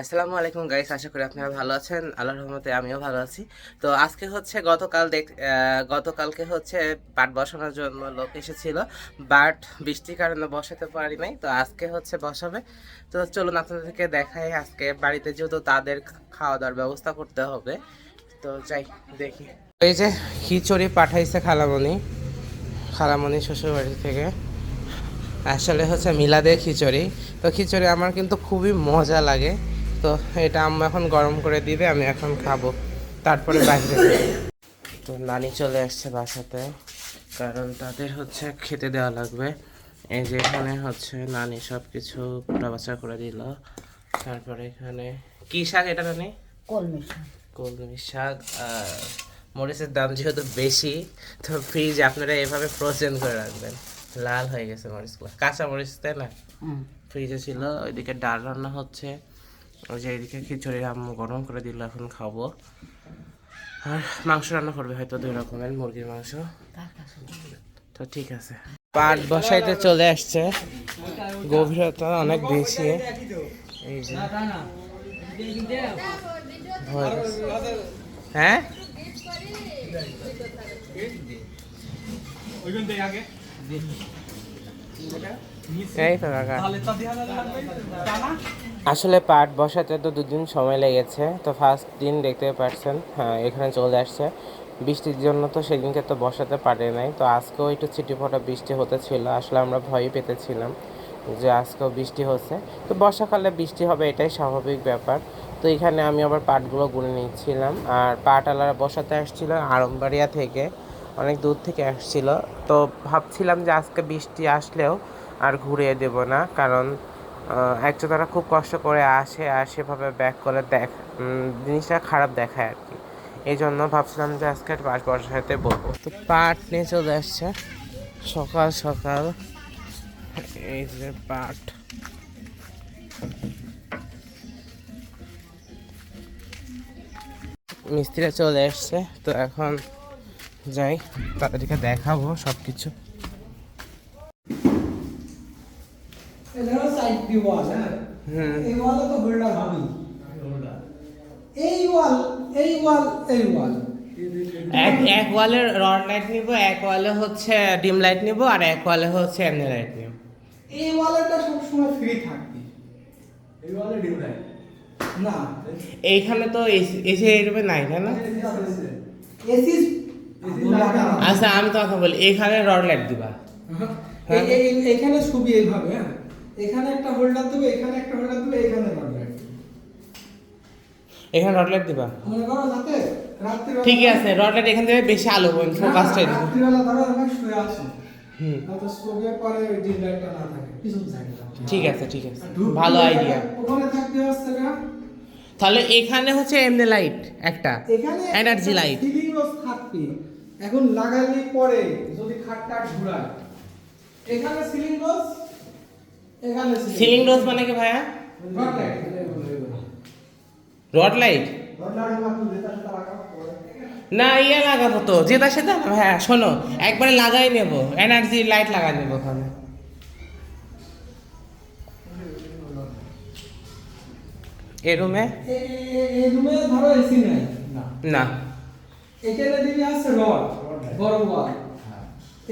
আসসালামু আলাইকুম গাইস, আশা করি আপনারা ভালো আছেন। আল্লাহর রহমতে আমিও ভালো আছি। তো আজকে হচ্ছে গতকাল দেখ গতকালকে হচ্ছে পাট বসানোর জন্য লোক এসেছিল, বাট বৃষ্টির কারণে বসাতে পারি নাই, তো আজকে হচ্ছে বসাবে। তো চলুন আপনাদেরকে দেখাই, আজকে বাড়িতে যেহেতু তাদের খাওয়া দাওয়ার ব্যবস্থা করতে হবে, তো যাই, দেখি। এই যে খিচুড়ি পাঠাইছে খালামণি খালামণি শ্বশুরবাড়ি থেকে। আসলে হচ্ছে মিলাদের খিচুড়ি, তো খিচুড়ি আমার কিন্তু খুবই মজা লাগে। তো এটা আম্মা এখন গরম করে দিবে আমি এখন খাব। তারপরে বাইরে তো নানি চলে আসছে বাসাতে কারণ তাদের হচ্ছে খেতে দেওয়া লাগবে। এই যে এখানে হচ্ছে নানি সব কিছু পোটা বাছা করে দিল। তারপরে এখানে কি শাক এটা নানি? কলমি শাক। কলমি শাক আর মরিচের দাম যেহেতু বেশি তো ফ্রিজ আপনারা এভাবে ফ্রোজেন করে রাখবেন। লাল হয়ে গেছে মরিচগুলো। কাঁচা মরিচ তাই না? ফ্রিজে ছিল ওইদিকে ডাল রান্না হচ্ছে। ওই যে এদিকে খিচুড়ি আম্মু গরম করে দিল, এখন খাব। আর মাংস রান্না করবে হয়তো দুই রকমের, মুরগির মাংস। তো ঠিক আছে। পাট বসাইতে চলে আসছে। গভীরতা অনেক বেশি। এই যে। হ্যাঁ? এই তো কাকা। আসলে পাট বসাতে তো দুদিন সময় লেগেছে, তো ফার্স্ট দিন দেখতে পাচ্ছেন হ্যাঁ এখানে চলে আসছে। বৃষ্টির জন্য তো সেদিনকে তো বসাতে পারে নাই, তো আজকেও একটু ছিটি ফোটা বৃষ্টি হতে ছিল আসলে আমরা ভয়ই পেতেছিলাম যে আজকেও বৃষ্টি হচ্ছে। তো বর্ষাকালে বৃষ্টি হবে এটাই স্বাভাবিক ব্যাপার। তো এখানে আমি আবার পাটগুলো গুনে নিচ্ছিলাম, আর পাট আলারা বসাতে আসছিল আড়মবাড়িয়া থেকে, অনেক দূর থেকে আসছিল। তো ভাবছিলাম যে আজকে বৃষ্টি আসলেও আর ঘুরিয়ে দেব না, কারণ একটু তারা খুব কষ্ট করে আসে আর সেভাবে ব্যাক করে দেখ জিনিসটা খারাপ দেখায় আর কি। এই জন্য ভাবছিলাম যে আজকে পাঁচ সাথে বলব। তো পাট নিয়ে চলে আসছে। সকাল সকাল। এই যে পাট মিস্ত্রিরা চলে এসছে তো এখন যাই, তাদেরকে দেখাবো সব কিছু এখানে সাইড ওয়াল হ্যাঁ এই ওয়ালে তো হোল্ডার এই ওয়াল এই ওয়াল এই ওয়াল এক এক ওয়ালে রড লাইট নিব এক ওয়ালে হচ্ছে ডিম লাইট নিব আর এক ওয়ালে হচ্ছে এমনি লাইট নিব। এই ওয়ালেটা সবসময় ফ্রি থাকবে। এই ওয়ালে ডিম নাই না। এইখানে তো এসি এই রুমে নাই তাই না? এসি আচ্ছা আমি তো কথা বলি এইখানে রড লাইট দিবা। এই এই- এখানে ছবি এইভাবে হ্যাঁ? এখানে একটা হোল্ডার দেবে এখানে একটা হোল্ডার দেবে এখানে হোল্ডার এখানে রড লাইট দিবা? মনে করো যাতে ঠিকই আছে রড লাইট এখান থেকে বেশি আলো ফোকাসটাই দিবে রাত্রিবেলা ধরো আমরা শুয়ে আছি হুম। যাতে ছবির পরে ডিম লাইটটা না থাকে পিছন সাইডে ঠিক আছে ঠিক আছে। ভালো আইডিয়া ওখানে থাকতে হচ্ছে না। তাহলে এখানে হচ্ছে এমনি লাইট একটা। এখানে এনার্জি লাইট সিলিং রোজ থাকবে এখন লাগাইলে পরে যদি খাটটা ঘুরায় এখানে সিলিং রোজ এখানে সিলিং রোজ মানে কি ভাইয়া? রড লাইট না ইয়ে লাগাবো তো। যেটা সেটা? হ্যাঁ শোনো একবারে লাগাই নেব। এনার্জি লাইট লাগাই নেব ওখানে। এ রুমে এই রুমে ধরো এসি নাই। না। এখানে দিবি আছে রড বড় ওয়াল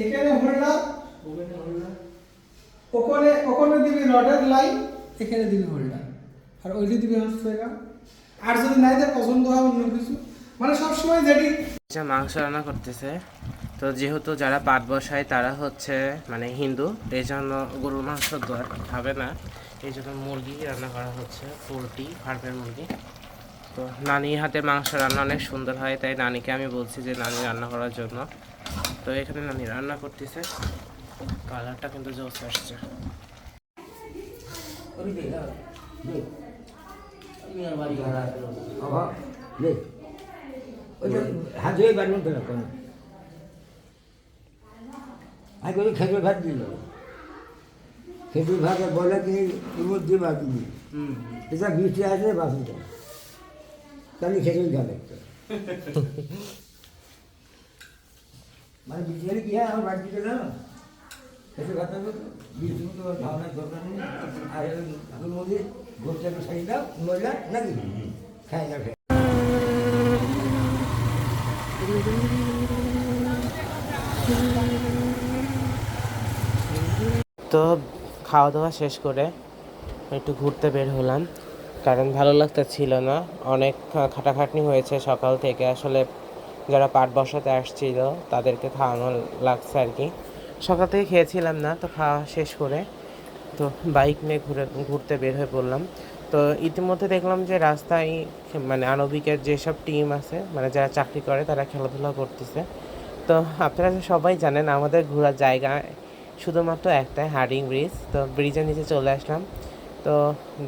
এখানে হোল্ডার ওখানে ওখানে দিবি রডের লাইন এখানে দিবি হোল্ডার আর ওইটি দিবি হচ্ছে আর যদি নাই দেয় পছন্দ হয় অন্য কিছু। মানে সবসময় যেটি আচ্ছা মাংস রান্না করতেছে। তো যেহেতু যারা পাট বসায়, তারা হচ্ছে মানে হিন্দু এই জন্য গরুর মাংস খাবে না। এই জন্য মুরগি রান্না করা হচ্ছে, পোলট্রি, ফার্মের মুরগি। তো নানির হাতে মাংস রান্না অনেক সুন্দর হয়, তাই নানিকে আমি বলছি যে নানি রান্না করার জন্য। তো এখানে নানি রান্না করতেছে। কালারটা কিন্তু জোস আসছে হাত ধুয়ে বাড়ি মধ্যে রাখো আমি বলি খেজুর ভাত দিল খেজুর ভাতে বলে কি ইমুদ দিবা তুমি এটা বৃষ্টি আসলে বাসিটা তাহলে খেজুর খাবে মানে বৃষ্টি হলে কি হয় আমার বাড়িতে না তো তো খাওয়ানোর দরকার নেই। আর এখন মধ্যে ঘুরতে একটু দাও মহিলা নাকি? খাই দাও খাই। তো খাওয়া দাওয়া শেষ করে একটু ঘুরতে বের হলাম কারণ ভালো লাগতে ছিল না। অনেক খাটাখাটনি হয়েছে সকাল থেকে। আসলে যারা পাট বসাতে আসছিল তাদেরকে খাওয়ানো লাগছে আর কি। সকাল থেকে খেয়েছিলাম না, তো খাওয়া শেষ করে তো বাইক নিয়ে ঘুরে, ঘুরতে বের হয়ে পড়লাম। তো ইতিমধ্যে দেখলাম যে রাস্তায় মানে আণবিকের যেসব টিম আছে মানে যারা চাকরি করে তারা খেলাধুলা করতেছে। তো আপনারা সবাই জানেন আমাদের ঘোরার জায়গা শুধুমাত্র একটাই হার্ডিং ব্রিজ তো ব্রিজের নিচে চলে আসলাম। তো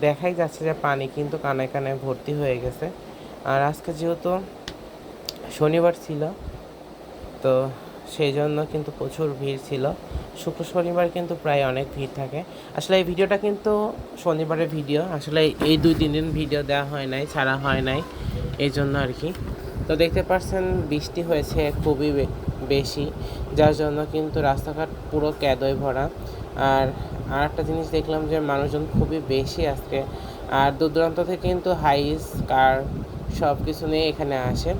দেখাই যাচ্ছে যে পানি কিন্তু কানায় কানায় ভর্তি হয়ে গেছে। আর আজকে যেহেতু শনিবার ছিল, তো সেই জন্য কিন্তু প্রচুর ভিড় ছিল। শুক্র শনিবার কিন্তু প্রায় অনেক ভিড় থাকে। আসলে এই ভিডিওটা কিন্তু শনিবারের ভিডিও। আসলে এই দুই, তিন দিন ভিডিও দেওয়া হয় নাই, ছাড়া হয় নাই, এই জন্য আর কি। তো দেখতে পাচ্ছেন বৃষ্টি হয়েছে খুবই বেশি, যার জন্য কিন্তু রাস্তাঘাট পুরো ক্যাদয় ভরা। আর আর একটা জিনিস দেখলাম যে মানুষজন খুবই বেশি আজকে। আর দূর দূরান্ত থেকে কিন্তু হাইস, কার সব কিছু নিয়ে এখানে আসে।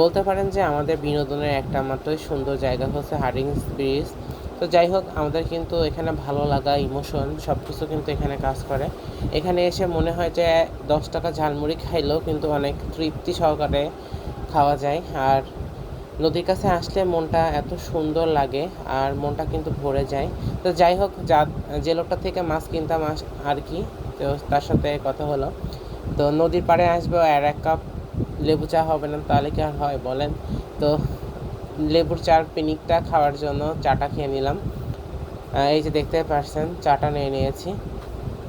বলতে পারেন যে আমাদের বিনোদনের একটা মাত্রই সুন্দর জায়গা হচ্ছে হার্ডিংস ব্রিজ তো যাই হোক, আমাদের কিন্তু এখানে ভালো লাগা, ইমোশন সব কিছু কিন্তু এখানে কাজ করে। এখানে এসে মনে হয় যে দশ টাকা ঝালমুড়ি খাইলেও কিন্তু অনেক তৃপ্তি সহকারে খাওয়া যায়। আর নদীর কাছে আসলে মনটা এত সুন্দর লাগে আর মনটা কিন্তু ভরে যায়। তো যাই হোক, যা, যে লোকটা থেকে মাছ কিনতাম আর কি, তো তার সাথে কথা হলো। তো নদীর পাড়ে আসবে আর এক কাপ লেবু চা হবে না, তাহলে কি আর হয় বলেন? তো লেবুর চার পিনিকটা খাওয়ার জন্য চাটা খেয়ে নিলাম। এই যে দেখতে পারছেন চাটা নিয়ে নিয়েছি।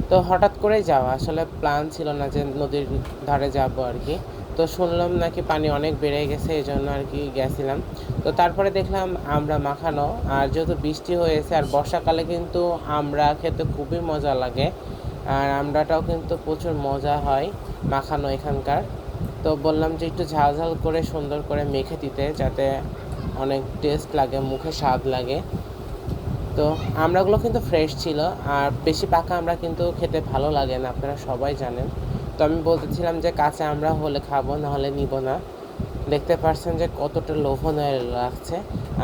তো হঠাৎ করেই যাওয়া, আসলে প্ল্যান ছিল না যে নদীর ধারে যাব আর কি। তো শুনলাম নাকি পানি অনেক বেড়ে গেছে, এই জন্য আর কি গেছিলাম। তো তারপরে দেখলাম আমরা মাখানো, আর যেহেতু বৃষ্টি হয়েছে, আর বর্ষাকালে কিন্তু আমরা খেতে খুবই মজা লাগে। আর আমরাটাও কিন্তু প্রচুর মজা হয় মাখানো এখানকার। তো বললাম যে একটু ঝাল ঝাল করে সুন্দর করে মেখে দিতে, যাতে অনেক টেস্ট লাগে, মুখে স্বাদ লাগে। তো আমড়াগুলো কিন্তু ফ্রেশ ছিল, আর বেশি পাকা আমরা কিন্তু খেতে ভালো লাগে না, আপনারা সবাই জানেন। তো আমি বলতেছিলাম যে কাঁচা আমরা হলে খাব, নাহলে নিব না। দেখতে পাচ্ছেন যে কতটা লোভনীয় লাগছে।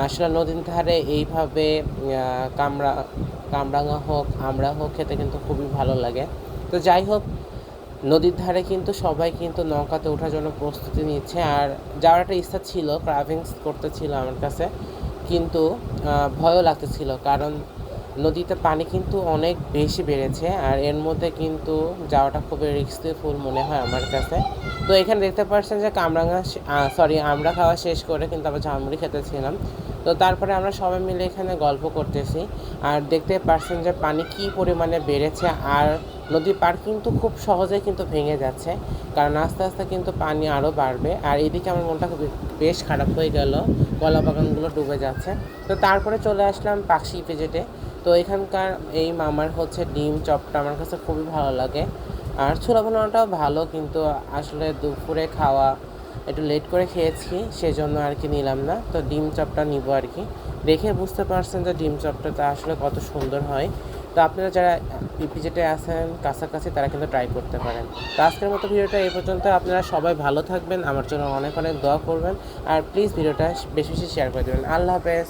আসলে নদীর ধারে এইভাবে কামড়া কামরাঙা হোক, আমরা হোক, খেতে কিন্তু খুবই ভালো লাগে। তো যাই হোক নদীর ধারে কিন্তু সবাই কিন্তু নৌকাতে ওঠার জন্য প্রস্তুতি নিচ্ছে। আর যাওয়ার একটা ইচ্ছা ছিল ক্রাভিংস করতে ছিল আমার কাছে। কিন্তু ভয়ও লাগতেছিল কারণ নদীতে পানি কিন্তু অনেক বেশি বেড়েছে। আর এর মধ্যে কিন্তু যাওয়াটা খুবই রিস্কফুল মনে হয় আমার কাছে। তো এখানে দেখতে পাচ্ছেন যে কামরাঙা সরি আমরা খাওয়া শেষ করে কিন্তু আবার ঝালমুড়ি খেতেছিলাম। তো তারপরে আমরা সবাই মিলে এখানে গল্প করতেছি। আর দেখতে পাচ্ছেন যে পানি কী পরিমাণে বেড়েছে আর নদীর পার কিন্তু খুব সহজেই কিন্তু ভেঙে যাচ্ছে। কারণ আস্তে আস্তে কিন্তু পানি আরও বাড়বে। আর এদিকে আমার মনটা খুব বেশ খারাপ হয়ে গেল। কলা বাগানগুলো ডুবে যাচ্ছে। তো তারপরে চলে আসলাম পাখি পেজেটে তো এখানকার এই মামার হচ্ছে ডিম চপটা আমার কাছে খুবই ভালো লাগে। আর ছোলা বানানোটাও ভালো, কিন্তু আসলে দুপুরে খাওয়া, একটু লেট করে খেয়েছি, সেজন্য আর কি নিলাম না। তো ডিম চপটা নিব আর কি। দেখে বুঝতে পারছেন যে ডিম চপটা তো আসলে কত সুন্দর হয়। তো আপনারা যারা পিপিজেটে আছেন, কাছাকাছি, তারা কিন্তু ট্রাই করতে পারেন। তো আজকের মতো ভিডিওটা এই পর্যন্ত। আপনারা সবাই ভালো থাকবেন। আমার জন্য অনেক অনেক দোয়া করবেন। আর প্লিজ ভিডিওটা বেশি বেশি শেয়ার করে দেবেন। আল্লাহ হাফেজ।